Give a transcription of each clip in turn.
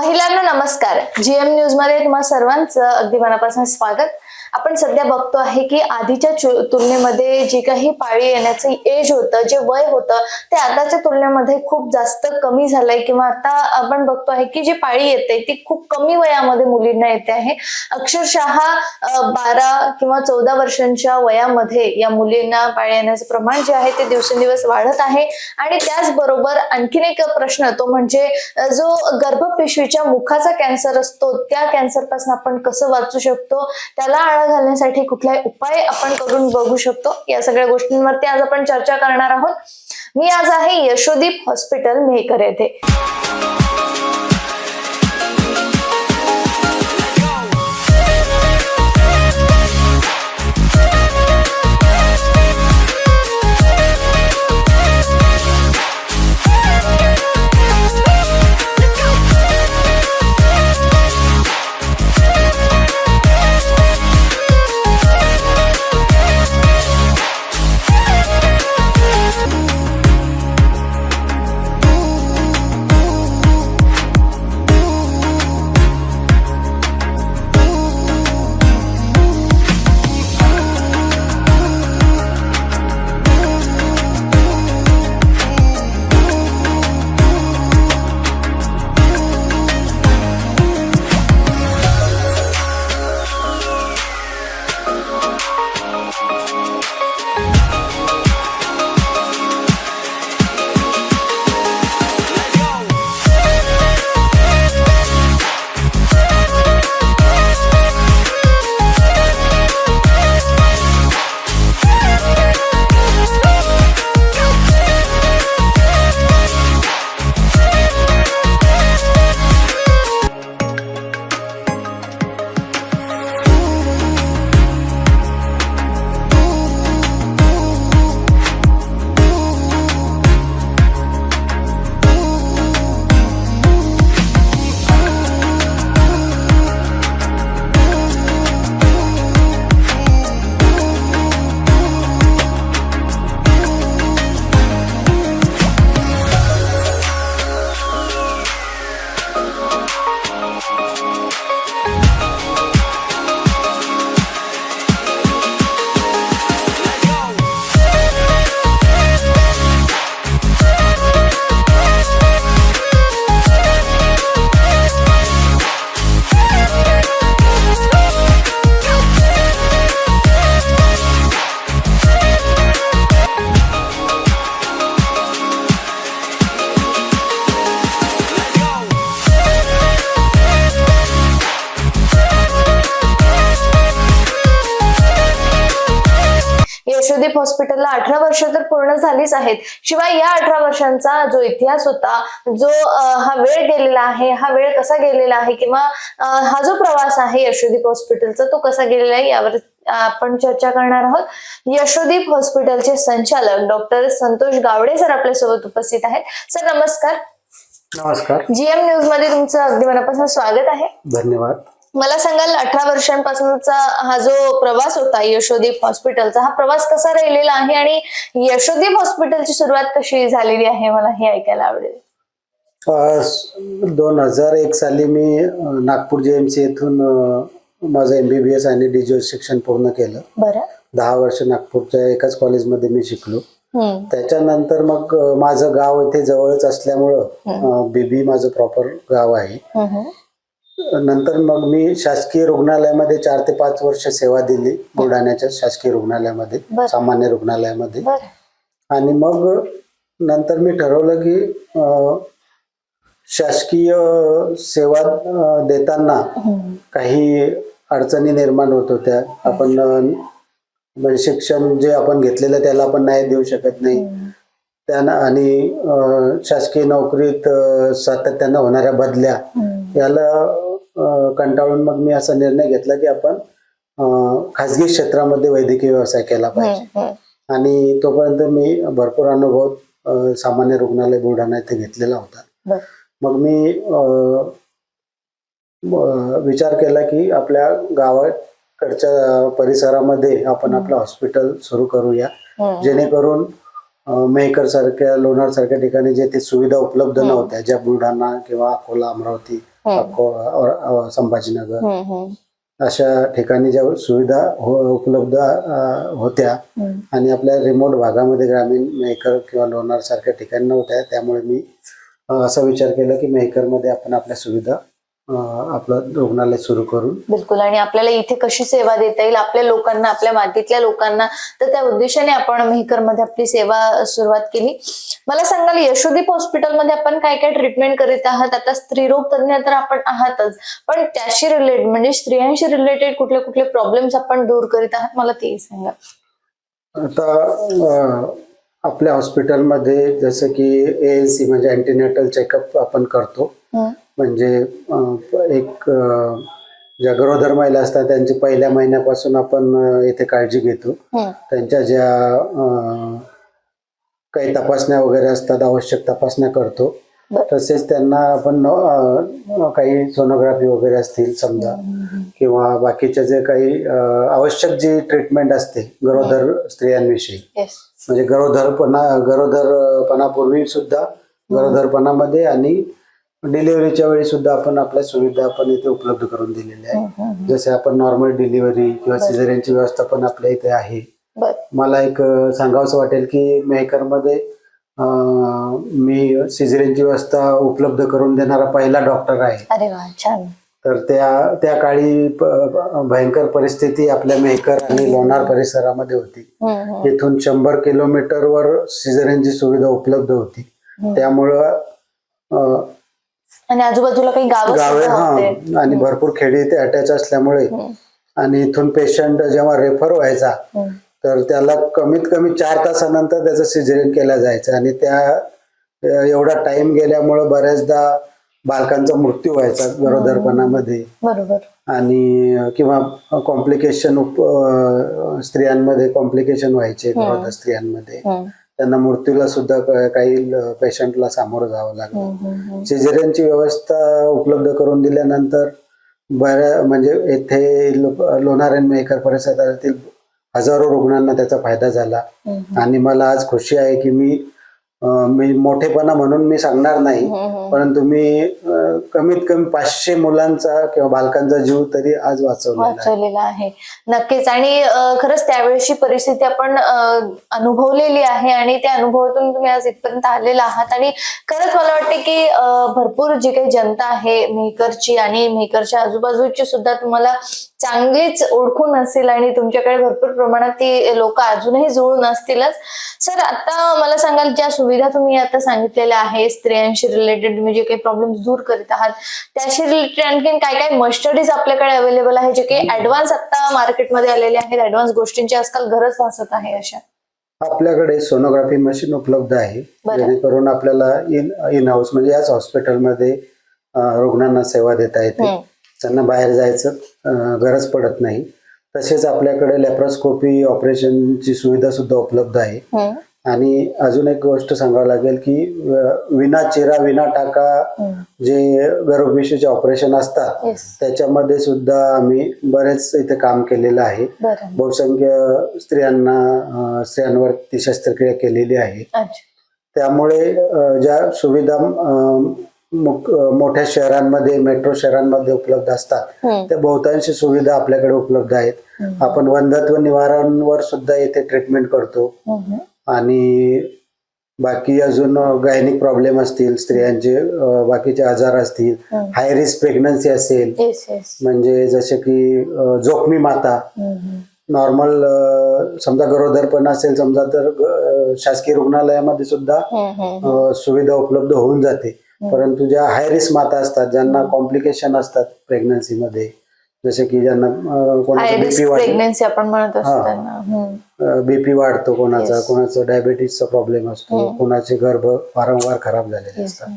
महिलांना नमस्कार. जीएम न्यूजमध्ये तुम्हा सर्वांचं अगदी मनापासून स्वागत. आपण सध्या बघतो आहे की आधीच्या तुलनेमध्ये जे काही पाळी येण्याचं एज होतं जे वय होतं ते आताच्या तुलनेमध्ये खूप जास्त कमी झालंय किंवा आता आपण बघतो आहे की जी पाळी येते ती खूप कमी वयामध्ये मुलींना येते आहे. अक्षरशः बारा किंवा चौदा वर्षांच्या वयामध्ये या मुलींना पाळी येण्याचं प्रमाण जे आहे ते दिवसेंदिवस वाढत आहे. आणि त्याचबरोबर आणखीन एक प्रश्न तो म्हणजे जो गर्भपिशवीच्या मुखाचा कॅन्सर असतो त्या कॅन्सरपासून आपण कसं वाचू शकतो? त्याला आळा घालण्यासाठी कुठलाही उपाय आपण करून बघू शकतो. या सगळ्या गोष्टींवरती आज आपण चर्चा करणार आहोत. मी आज आहे यशोदीप हॉस्पिटल मेहकर येथे. यशोदीप हॉस्पिटलला अठरा वर्ष तर पूर्ण झालीच आहेत. शिवाय या अठरा वर्षांचा जो इतिहास होता जो हा वेळ गेलेला आहे हा वेळ कसा गेलेला आहे किंवा हा जो प्रवास आहे यशोदीप हॉस्पिटलचा तो कसा गेलेला आहे यावर आपण चर्चा करणार आहोत. यशोदीप हॉस्पिटलचे संचालक डॉक्टर संतोष गावडे सर आपल्यासोबत उपस्थित आहेत. सर नमस्कार. नमस्कार. जीएम न्यूजमध्ये तुमचं अगदी मनापासून स्वागत आहे. धन्यवाद. मला सांगाल अठरा वर्षांपासूनचा हा जो प्रवास होता यशोदीप हॉस्पिटलचा हा प्रवास कसा राहिलेला आहे आणि यशोदीप हॉस्पिटलची सुरुवात कशी झालेली आहे? मला हे ऐकायला आवडेल. दोन हजार एक साली मी नागपूर जे एम सी येथून माझं एम बी बी एस आणि डी शिक्षण पूर्ण केलं. बरं. दहा वर्ष नागपूरच्या एकाच कॉलेजमध्ये मी शिकलो. त्याच्यानंतर मग माझं गाव इथे जवळच असल्यामुळं बीबी माझं प्रॉपर गाव आहे. नंतर मग मी शासकीय रुग्णालयामध्ये चार ते पाच वर्ष सेवा दिली बुलढाण्याच्या शासकीय रुग्णालयामध्ये. सामान्य रुग्णालयामध्ये आणि मग नंतर मी ठरवलं की शासकीय सेवा देताना. काही अडचणी निर्माण होत होत्या आपण म्हणजे शिक्षण जे आपण घेतलेलं त्याला आपण न्याय देऊ शकत नाही त्यानं आणि शासकीय नोकरीत सातत्यानं होणाऱ्या बदल्या. याला कंटाळून मग मी असा निर्णय घेतला की आपण खाजगी क्षेत्रामध्ये वैद्यकीय व्यवसाय केला पाहिजे. आणि तोपर्यंत मी भरपूर अनुभव सामान्य रुग्णालय बुलढाणा येथे घेतलेला होता. मग मी विचार केला की आपल्या गावाकडच्या परिसरामध्ये आपण आपलं हॉस्पिटल सुरू करूया. जेणेकरून मेहकर सारख्या लोणार सारख्या ठिकाणी जे ते सुविधा उपलब्ध नव्हत्या ज्या बुलढाणा किंवा अकोला अमरावती अको- संभाजीनगर। हम्म, हम्म, अशा ठिकाणी ज्या सुविधा हो- उपलब्ध होत्या. आणि आपल्या रिमोट भागामध्ये ग्रामीण मेहकर किंवा लोणार सारख्या ठिकाणी नव्हत्या त्यामुळे मी असा विचार केला की मेहकरमध्ये आपण आपल्या सुविधा आपलं रुग्णालय सुरू करून. बिलकुल. आणि आपल्याला इथे कशी सेवा देता येईल आपल्या लोकांना आपल्या मातीतल्या लोकांना तर त्या उद्देशाने आपण मेहकरमध्ये आपली सेवा सुरुवात केली. मला सांगाल यशोदीप हॉस्पिटलमध्ये आपण काय काय ट्रीटमेंट करीत आहात? आता स्त्रीरोग तज्ञ तर आपण आहातच. पण त्याशी रिलेटेड म्हणजे स्त्रियांशी रिलेटेड कुठले कुठले प्रॉब्लेम्स आपण दूर करीत आहात? मला तेही सांगा. आता आपल्या हॉस्पिटलमध्ये जसं की ए एन सी म्हणजे अँटीनेटल चेकअप आपण करतो. म्हणजे एक ज्या गरोदर महिला असतात त्यांची पहिल्या महिन्यापासून आपण इथे काळजी घेतो. हम्म, त्यांच्या ज्या काही तपासण्या वगैरे असतात आवश्यक तपासण्या करतो. तसेच त्यांना आपण काही सोनोग्राफी वगैरे असतील समजा. किंवा बाकीच्या जे काही आवश्यक जी ट्रीटमेंट असते गरोदर स्त्रियांविषयी. म्हणजे गरोदरपणा गरोदरपणापूर्वी सुद्धा गरोदरपणामध्ये आणि डिलिव्हरीच्या वेळी सुद्धा आपण आपल्या सुविधा आपण इथे उपलब्ध करून दिलेल्या आहे जसे आपण नॉर्मल डिलिव्हरी किंवा सिझरियनची व्यवस्था पण आपल्या इथे आहे. मला एक सांगावंसं वाटेल की मेहकरमध्ये मी सिझरियनची व्यवस्था उपलब्ध करून देणारा पहिला डॉक्टर आहे. अरे छान. तर त्या त्या काळी भयंकर परिस्थिती आपल्या मेहकर आणि लोणार परिसरामध्ये होती. इथून शंभर किलोमीटरवर सिझरिनची सुविधा उपलब्ध होती. त्यामुळं आणि आजूबाजूला काही गावं हा. आणि भरपूर खेडी इथे अटॅच असल्यामुळे. आणि इथून पेशंट जेव्हा रेफर व्हायचा तर त्याला कमीत कमी चार तासानंतर त्याचं सिझरिन केलं जायचं. आणि त्या एवढा टाइम गेल्यामुळं बऱ्याचदा बालकांचा मृत्यू व्हायचा गरोदरपणामध्ये. बरोबर. आणि किंवा कॉम्प्लिकेशन स्त्रियांमध्ये कॉम्प्लिकेशन व्हायचे गरोदर स्त्रियांमध्ये. त्यांना मृत्यूला सुद्धा काही पेशंटला सामोरं जावं लागलं. हम्म, हम्म, हम्म. सिझेरियनची व्यवस्था उपलब्ध करून दिल्यानंतर बऱ्या म्हणजे येथे लो- लोणार आणि मेहकर परिसरातील हजारो रुग्णांना त्याचा फायदा झाला. आणि मला आज खुशी आहे की मी मी मोठेपणा म्हणून मी सांगणार नाही हम्म. परंतु मी कमीत कमी पाचशे मुलांचा किंवा बालकांचा जीव तरी आज वाचवलेला आहे. वाचवलेला आहे. नक्कीच. आणि खरंच त्यावेळेची परिस्थिती आपण अनुभवलेली आहे आणि त्या अनुभवातून तुम्ही आज इथपर्यंत आलेला आहात. आणि खरंच मला वाटते की भरपूर जी काही जनता आहे मेहकरची आणि मेहकरच्या आजूबाजूची सुद्धा तुम्हाला चांगलीच ओळखून असेल आणि तुमच्याकडे भरपूर प्रमाणात ती लोक अजूनही जुळून असतीलच सर आता मला सांगाल ज्या सुविधा तुम्ही आता सांगितलेल्या आहे स्त्रियांशी रिलेटेड तुम्ही जे काही प्रॉब्लेम दूर करीत आहात त्याशी रिलेटेड आणखीन काय काय मस्टडीज आपल्याकडे अवेलेबल आहे जे काही ऍडव्हान्स आता मार्केटमध्ये आलेले आहेत ऍडव्हान्स गोष्टींची आजकाल गरज भासत आहे अशा आपल्याकडे सोनोग्राफी मशीन उपलब्ध आहे. जेणेकरून आपल्याला इन इन हाऊस म्हणजे याच हॉस्पिटलमध्ये रुग्णांना सेवा देता येते. त्यांना बाहेर जायचं गरज पडत नाही. तसेच आपल्याकडे लॅप्रोस्कोपी ऑपरेशनची सुविधा सुद्धा उपलब्ध आहे. हम्म, आणि अजून एक गोष्ट सांगावं लागेल की विना चिरा विना टाका हम्म. जे गर्भपिशूचे ऑपरेशन असतात. त्याच्यामध्ये सुद्धा आम्ही बरेच इथे काम केलेलं आहे. बहुसंख्य स्त्रियांना स्त्रियांवर ती शस्त्रक्रिया केलेली आहे. त्यामुळे ज्या सुविधा मोठ्या शहरांमध्ये मेट्रो शहरांमध्ये उपलब्ध असतात. त्या बहुतांशी सुविधा आपल्याकडे उपलब्ध आहेत. आपण वंधत्व निवारणवर सुद्धा इथे ट्रीटमेंट करतो. आणि बाकी अजून गायनिक प्रॉब्लेम असतील स्त्रियांचे बाकीचे आजार असतील. हाय रिस्क प्रेग्नन्सी असेल म्हणजे जसे की जोखमी माता. नॉर्मल समजा गरोदरपण असेल समजा तर शासकीय रुग्णालयामध्ये सुद्धा सुविधा उपलब्ध होऊन जाते. परंतु ज्या हाय रिस्क माता असतात ज्यांना कॉम्प्लिकेशन असतात प्रेग्नन्सीमध्ये जसे की ज्यांना कोणाचं बीपी प्रेग्नेन्सी आपण म्हणत असतो. बीपी वाढतो कोणाचा. कोणाचा डायबेटीसचा प्रॉब्लेम असतो. कोणाचे गर्भ वारंवार खराब झालेले असतात.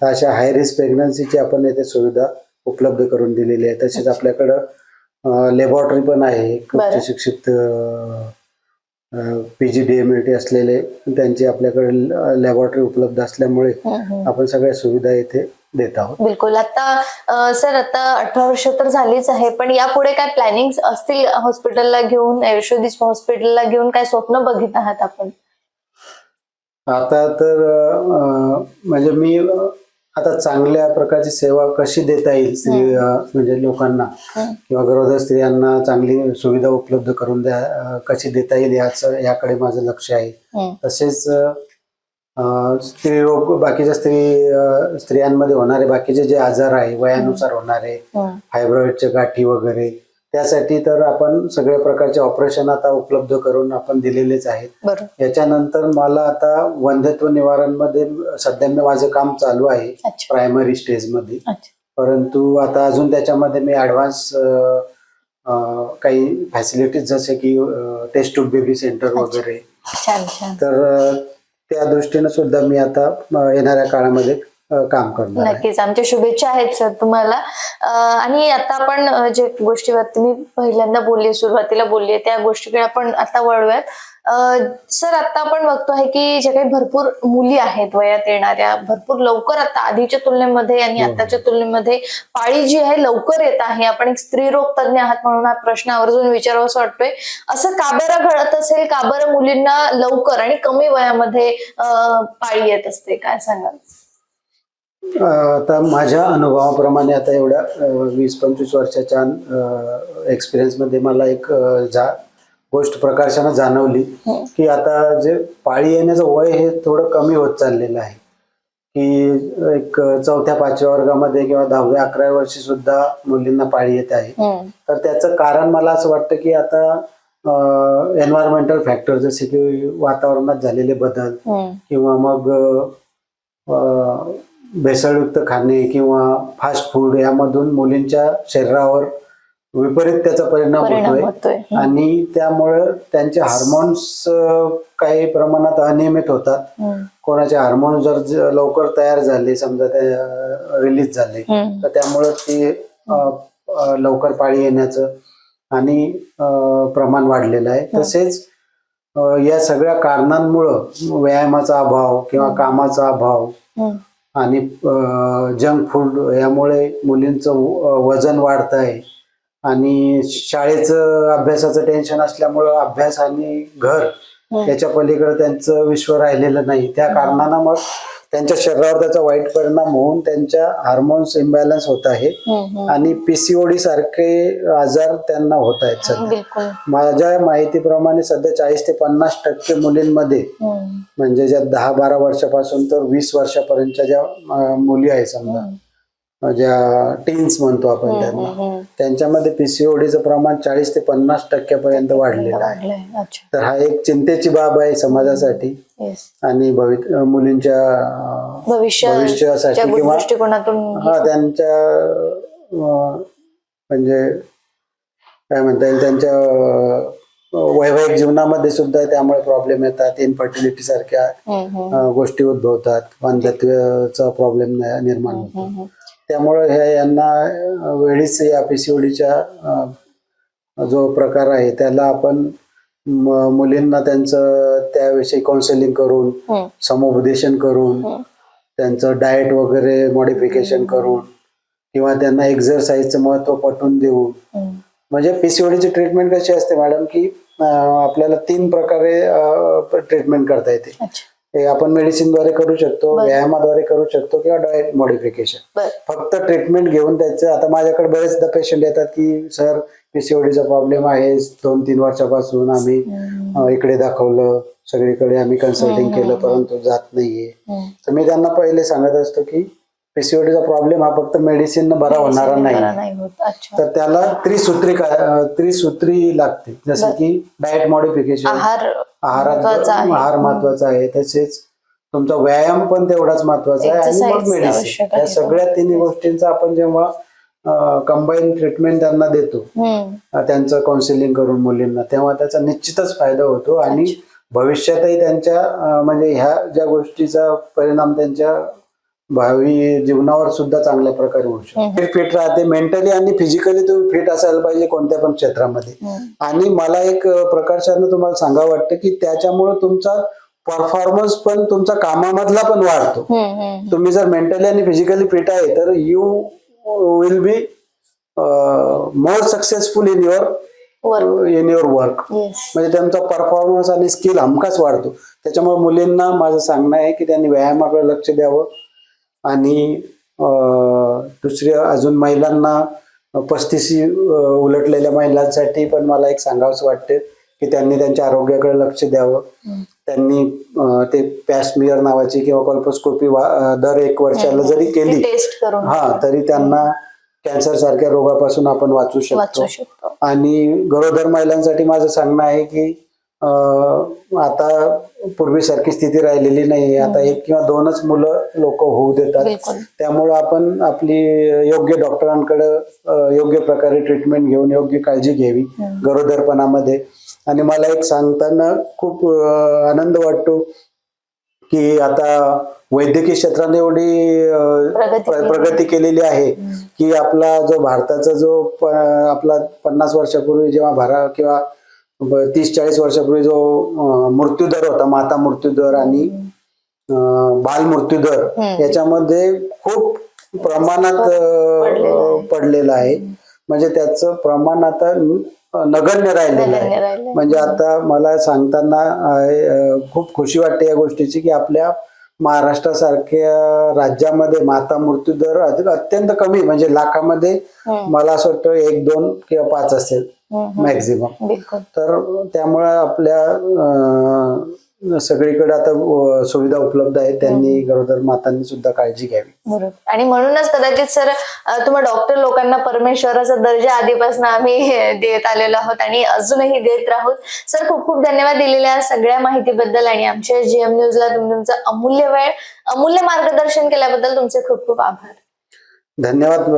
तर अशा हाय रिस्क प्रेग्नन्सीची आपण येथे सुविधा उपलब्ध करून दिलेली आहे तसेच आपल्याकडं लेबॉरेटरी पण आहे एक. उच्च शिक्षित P G D M T असलेले त्यांची आपल्याकडे लॅबॉरेटरी उपलब्ध असल्यामुळे. आपण सगळ्या सुविधा इथे देत आहोत. बिलकुल. आता सर आता अठरा वर्ष तर झालीच आहे पण यापुढे काय प्लॅनिंग असतील हॉस्पिटलला घेऊन यशोदीस हॉस्पिटलला घेऊन काय स्वप्न बघित आहात आपण? आता तर म्हणजे मी आता चांगल्या प्रकारची सेवा कशी देता येईल स्त्री म्हणजे लोकांना. किंवा गरोदर स्त्रियांना चांगली सुविधा उपलब्ध करून द्या कशी देता येईल याच याकडे माझं लक्ष आहे. तसेच अं, स्त्रीरोग बाकीच्या स्त्री स्त्रियांमध्ये होणारे बाकीचे जे आजार आहे वयानुसार होणारे. फायब्रॉइडचे गाठी वगैरे त्यासाठी तर आपण सगळ्या प्रकारचे ऑपरेशन आता उपलब्ध करून आपण दिलेलेच आहेत. याच्यानंतर मला आता वंध्यत्व निवारणमध्ये सध्या मी माझं काम चालू आहे प्रायमरी स्टेजमध्ये. अच्छा. परंतु आता अजून त्याच्यामध्ये मी ऍडव्हान्स काही फॅसिलिटीज जसे की टेस्ट टू बेबी सेंटर वगैरे. तर त्या दृष्टीने सुद्धा मी आता येणाऱ्या काळामध्ये काम करणार नक्कीच. आमच्या शुभेच्छा आहेत सर तुम्हाला. आणि आता आपण जे गोष्टीवरती मी पहिल्यांदा बोलली सुरुवातीला बोलली त्या गोष्टीकडे आपण आता वळूयात. सर आता आपण बघतो आहे की जे काही भरपूर मुली आहेत वयात येणाऱ्या भरपूर लवकर आता आधीच्या तुलनेमध्ये आणि हो. आताच्या तुलनेमध्ये पाळी जी आहे लवकर येत आहे. आपण एक स्त्री रोग तज्ञ आहात म्हणून हा प्रश्न आवर्जून विचारावासा वाटतोय. असं का बरं घडत असेल? का बरं मुलींना लवकर आणि कमी वयामध्ये पाळी येत असते? काय सांगाल? आता माझ्या अनुभवाप्रमाणे आता एवढ्या वीस पंचवीस वर्षाच्या एक्सपिरियन्समध्ये मला एक जा गोष्ट प्रकर्षानं जाणवली हम्म. की आता जे पाळी येण्याचं वय हे थोडं कमी होत चाललेलं आहे की एक चौथ्या पाचव्या वर्गामध्ये किंवा दहाव्या अकराव्या वर्षी सुद्धा मुलींना पाळी येत आहे हम्म. तर त्याचं कारण मला असं वाटतं की आता एन्व्हायरमेंटल फॅक्टर जसे की वातावरणात झालेले बदल हम्म. किंवा मग भेसळयुक्त खाणे किंवा फास्ट फूड यामधून मुलींच्या शरीरावर विपरीत त्याचा परिणाम होतोय. आणि त्यामुळं त्यांचे हार्मोन्स काही प्रमाणात अनियमित होतात. कोणाचे हार्मोन्स जर लवकर तयार झाले समजा ते रिलीज झाले. तर त्यामुळं ते लवकर पाळी येण्याचं आणि प्रमाण वाढलेलं आहे तसेच या सगळ्या कारणांमुळं व्यायामाचा अभाव किंवा कामाचा अभाव. आणि जंक फूड यामुळे मुलींचं वजन वाढत आहे आणि शाळेचं अभ्यासाचं टेन्शन असल्यामुळं अभ्यास आणि घर हम्म. याच्या पलीकडे त्यांचं विश्व राहिलेलं नाही. त्या कारणानं मग त्यांच्या शरीरावर त्याचा वाईट परिणाम होऊन त्यांच्या हार्मोन्स इम्बॅलन्स होत आहे. आणि पीसीओडी सारखे आजार त्यांना होत आहेत सध्या. माझ्या माहितीप्रमाणे सध्या चाळीस ते पन्नास टक्के मुलींमध्ये. म्हणजे ज्या दहा बारा वर्षापासून तर वीस वर्षापर्यंतच्या ज्या मुली आहेत समजा. ज्या टीन्स म्हणतो आपण त्यांना. त्यांच्यामध्ये पीसीओडीचं प्रमाण चाळीस ते पन्नास टक्क्यापर्यंत वाढलेलं आहे. तर हा एक चिंतेची बाब आहे समाजासाठी आणि मुलींच्या भविष्यासाठी किंवा दृष्टिकोनातून हा त्यांच्या म्हणजे काय म्हणता येईल त्यांच्या वैवाहिक जीवनामध्ये सुद्धा त्यामुळे प्रॉब्लेम येतात इनफर्टिलिटी सारख्या गोष्टी उद्भवतात वांधत्वाचा प्रॉब्लेम निर्माण होतो. त्यामुळे हे यांना वेळीच या पीसीओडीच्या जो प्रकार आहे त्याला आपण मुलींना त्यांचं त्याविषयी काउन्सिलिंग करून हम्म. समुपदेशन करून हम्म. त्यांचं डाएट वगैरे मॉडिफिकेशन करून किंवा त्यांना एक्झरसाईजचं महत्त्व पटवून देऊन हम्म. म्हणजे पीसीओडीची ट्रीटमेंट कशी असते मॅडम की आपल्याला तीन प्रकारे ट्रीटमेंट करता येते हे आपण मेडिसिनद्वारे करू शकतो. व्यायामाद्वारे करू शकतो किंवा डाएट मॉडिफिकेशन. फक्त ट्रीटमेंट घेऊन त्याचं आता माझ्याकडे बरेचदा पेशंट येतात की सर पीसीओडीचा प्रॉब्लेम आहे दोन तीन वर्षापासून आम्ही इकडे दाखवलं सगळीकडे आम्ही कन्सल्टिंग केलं परंतु जात नाहीये. तर मी त्यांना पहिले सांगत असतो की पीसीओडीचा प्रॉब्लेम हा फक्त मेडिसिन बरा होणारा नाही. तर त्याला त्रिसूत्री त्रिसूत्री लागते. जसं. की डाएट मॉडिफिकेशन आहार आहारात. आहार महत्त्वाचा आहे. तसेच तुमचा व्यायाम पण तेवढाच महत्त्वाचा आहे. आणि मग मेडिसिन या. सगळ्या तिन्ही गोष्टींचा आपण जेव्हा कंबाईन ट्रीटमेंट त्यांना देतो त्यांचं काउन्सिलिंग करून मुलींना तेव्हा त्याचा निश्चितच फायदा होतो. आणि भविष्यातही त्यांच्या म्हणजे ह्या ज्या गोष्टीचा परिणाम त्यांच्या भावी जीवनावर सुद्धा चांगल्या प्रकारे होऊ शकतो फिट राहते मेंटली आणि फिजिकली तुम्ही फिट असायला पाहिजे कोणत्या पण क्षेत्रामध्ये. आणि मला एक अ, प्रकर्षानं तुम्हाला सांगावं वाटतं की त्याच्यामुळे तुमचा परफॉर्मन्स पण तुमचा कामामधला पण वाढतो. तुम्ही जर मेंटली आणि फिजिकली फिट आहे तर you will be more successful in your. In your work. म्हणजे त्यांचा परफॉर्मन्स आणि स्किल हमखास वाढतो त्याच्यामुळे मुलींना माझं सांगणं आहे की त्यांनी व्यायामाकडे लक्ष द्यावं आणि अं, दुसरी अजून महिलांना पस्तीस उलटलेल्या महिलांसाठी पण मला एक सांगावंसं वाटते की त्यांनी त्यांच्या आरोग्याकडे लक्ष द्यावं. त्यांनी ते पॅस्मियर नावाची किंवा कल्पोस्कोपी दर एक वर्षाला जरी केली हा तरी त्यांना कॅन्सर सारख्या रोगापासून आपण वाचू शकतो. आणि गरोदर महिलांसाठी माझं सांगणं आहे की आता पूर्वीसारखी स्थिती राहिलेली नाही. आता एक किंवा दोनच मुलं लोक होऊ देतात. त्यामुळं आपण आपली योग्य डॉक्टरांकडे योग्य प्रकारे ट्रीटमेंट घेऊन योग्य काळजी घ्यावी गरोदरपणामध्ये. आणि मला एक सांगताना खूप आनंद वाटतो की आता वैद्यकीय क्षेत्राने एवढी प्रगती प्र- केली. प्रगती केलेली आहे की आपला जो भारताचा जो आपला पन्नास वर्षापूर्वी जेव्हा भरा किंवा तीस चाळीस वर्षापूर्वी जो मृत्यूदर होता माता मृत्यूदर आणि बाल मृत्यूदर. याच्यामध्ये खूप प्रमाणात पडलेलं आहे. म्हणजे त्याचं प्रमाण आता नगण्य राहिलेलं आहे. म्हणजे आता मला सांगताना खूप खुशी वाटते या गोष्टीची की आपल्या महाराष्ट्रासारख्या राज्यामध्ये माता मृत्यूदर अति- अत्यंत कमी म्हणजे लाखामध्ये. मला असं वाटतं एक दोन किंवा पाच असेल मॅक्झिमम तर त्यामुळे आपल्या सगळीकडे आता सुविधा उपलब्ध आहेत. त्यांनी गरोदर मातांनी सुद्धा काळजी घ्यावी. बरोबर. आणि म्हणूनच कदाचित सर तुम्हा डॉक्टर लोकांना परमेश्वराचा दर्जा आधीपासून आम्ही देत आलेलो आहोत आणि अजूनही देत राहू सर खूप खूप धन्यवाद दिलेल्या सगळ्या माहितीबद्दल आणि आमच्या जीएम न्यूजला तुम्ही तुमचं अमूल्य वेळ अमूल्य मार्गदर्शन केल्याबद्दल तुमचे खूप खूप आभार. धन्यवाद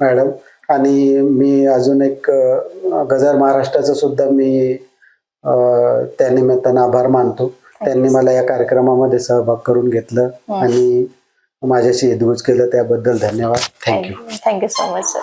मॅडम. आणि मी अजून एक गजर महाराष्ट्राचं सुद्धा मी अं, त्या निमित्तानं आभार मानतो. त्यांनी मला या कार्यक्रमामध्ये सहभाग करून घेतलं आणि माझ्याशी हितगुज केलं त्याबद्दल धन्यवाद. Thank you thank you so much sir